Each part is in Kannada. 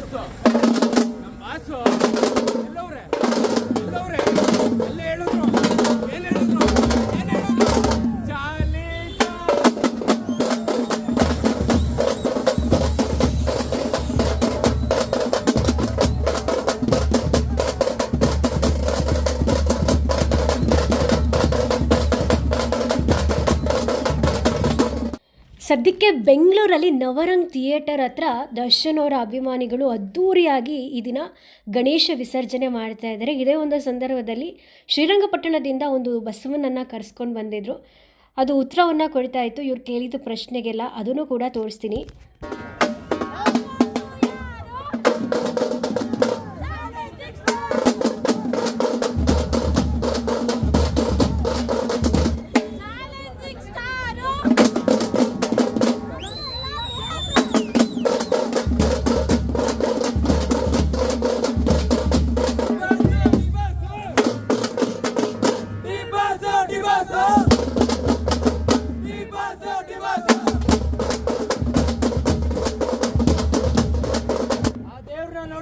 Wasser! Im Wasser! ಸದ್ಯಕ್ಕೆ ಬೆಂಗಳೂರಲ್ಲಿ ನವರಂಗ್ ಥಿಯೇಟರ್ ಹತ್ರ ದರ್ಶನ್ ಅವರ ಅಭಿಮಾನಿಗಳು ಅದ್ಧೂರಿಯಾಗಿ ಈ ದಿನ ಗಣೇಶ ವಿಸರ್ಜನೆ ಮಾಡ್ತಾ ಇದ್ದಾರೆ. ಇದೇ ಒಂದು ಸಂದರ್ಭದಲ್ಲಿ ಶ್ರೀರಂಗಪಟ್ಟಣದಿಂದ ಒಂದು ಬಸವನನ್ನು ಕರೆಸ್ಕೊಂಡು ಬಂದಿದ್ರು. ಅದು ಉತ್ತರವನ್ನು ಕೊಡ್ತಾ ಇತ್ತು. ಇವ್ರು ಕೇಳಿದ ಪ್ರಶ್ನೆಗೆಲ್ಲ ಅದನ್ನು ಕೂಡ ತೋರಿಸ್ತೀನಿ.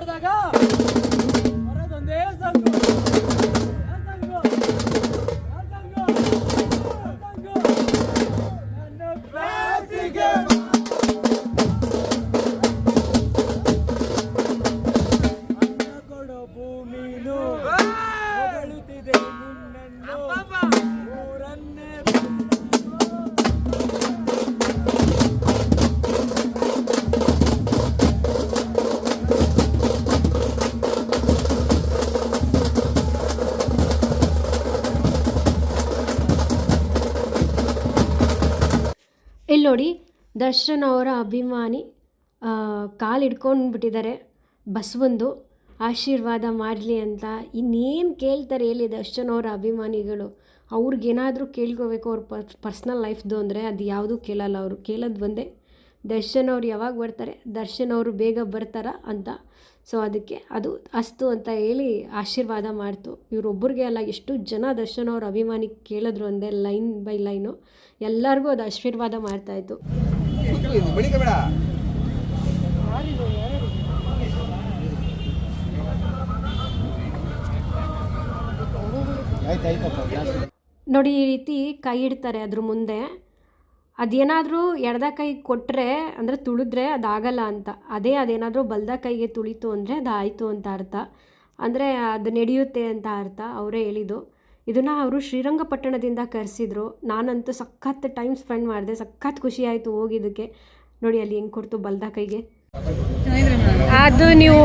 জায়গা ಇಲ್ಲಿ ನೋಡಿ, ದರ್ಶನ್ ಅವರ ಅಭಿಮಾನಿ ಕಾಲು ಹಿಡ್ಕೊಂಡು ಬಿಟ್ಟಿದ್ದಾರೆ ಬಸವಂದು, ಆಶೀರ್ವಾದ ಮಾಡಲಿ ಅಂತ ಇನ್ನೇನು ಕೇಳ್ತಾರೆ ಹೇಳಿ ದರ್ಶನ್ ಅವರ ಅಭಿಮಾನಿಗಳು. ಅವ್ರಿಗೇನಾದರೂ ಕೇಳ್ಕೋಬೇಕು ಅವ್ರ ಪರ್ಸ್, ಪರ್ಸ್ನಲ್ ಲೈಫ್ದು ಅಂದರೆ ಅದು ಯಾವುದೂ ಕೇಳಲ್ಲ ಅವರು. ಕೇಳೋದು ಒಂದೇ ದರ್ಶನ್ ಅವ್ರು ಯಾವಾಗ ಬರ್ತಾರೆ ದರ್ಶನ್ ಅವರು ಬೇಗ ಬರ್ತಾರಾ ಅಂತ. ಸೊ ಅದಕ್ಕೆ ಅದು ಅಸ್ತು ಅಂತ ಹೇಳಿ ಆಶೀರ್ವಾದ ಮಾಡ್ತು. ಇವರೊಬ್ಬರಿಗೆ ಅಲ್ಲ, ಎಷ್ಟು ಜನ ದರ್ಶನ್ ಅವ್ರ ಅಭಿಮಾನಿ ಕೇಳಿದ್ರು ಅಂದೆ, ಲೈನ್ ಬೈ ಲೈನು. ಎಲ್ಲರಿಗೂ ಅದು ಆಶೀರ್ವಾದ ಮಾಡ್ತಾಯಿತ್ತು ನೋಡಿ, ಈ ರೀತಿ ಕೈ ಇಡ್ತಾರೆ ಅದ್ರ ಮುಂದೆ. ಅದೇನಾದರೂ ಎಡದ ಕೈ ಕೊಟ್ಟರೆ ಅಂದರೆ ತುಳಿದ್ರೆ ಅದಾಗಲ್ಲ ಅಂತ. ಅದೇ ಅದೇನಾದರೂ ಬಲ್ದ ಕೈಗೆ ತುಳಿತು ಅಂದರೆ ಅದು ಆಯಿತು ಅಂತ ಅರ್ಥ. ಅಂದರೆ ಅದು ನಡೆಯುತ್ತೆ ಅಂತ ಅರ್ಥ ಅವರೇ ಹೇಳಿದ್ದು. ಇದನ್ನು ಅವರು ಶ್ರೀರಂಗಪಟ್ಟಣದಿಂದ ಕರೆಸಿದ್ರು. ನಾನಂತೂ ಸಖತ್ ಟೈಮ್ ಸ್ಪೆಂಡ್ ಮಾಡಿದೆ. ಸಖತ್ ಖುಷಿ ಆಯಿತು ಹೋಗಿದ್ದಕ್ಕೆ. ನೋಡಿ ಅಲ್ಲಿ ಹೆಂಗೆ ಕೊಡ್ತು ಬಲ್ದ ಕೈಗೆ. ಅದು ನೀವು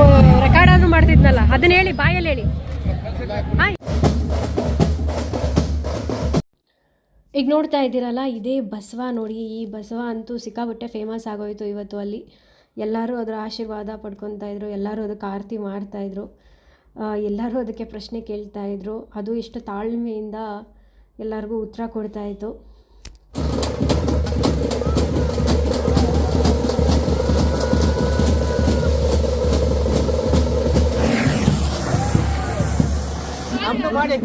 ರೆಕಾರ್ಡ್ ಆದರೂ ಮಾಡ್ತಿದ್ನಲ್ಲ. ಅದನ್ನ ಹೇಳಿ ಬಾಯಲ್ಲಿ ಹೇಳಿ. ಹಾಯ್ ಈಗ ನೋಡ್ತಾ ಇದ್ದೀರಲ್ಲ ಇದೇ ಬಸವ ನೋಡಿ ಈ ಬಸವ ಅಂತೂ ಸಿಕ್ಕಾಬಟ್ಟೆ ಫೇಮಸ್ ಆಗೋಯಿತು ಇವತ್ತು ಅಲ್ಲಿ. ಎಲ್ಲರೂ ಅದರ ಆಶೀರ್ವಾದ ಪಡ್ಕೊತಾ ಇದ್ರು ಎಲ್ಲರೂ ಅದಕ್ಕೆ ಆರತಿ ಮಾಡ್ತಾಯಿದ್ರು ಎಲ್ಲರೂ ಅದಕ್ಕೆ ಪ್ರಶ್ನೆ ಕೇಳ್ತಾ ಇದ್ರು. ಅದು ಎಷ್ಟು ತಾಳ್ಮೆಯಿಂದ ಎಲ್ಲರಿಗೂ ಉತ್ತರ ಕೊಡ್ತಾಯಿತ್ತು ಇತ್ತು. ಮಾಡಿ.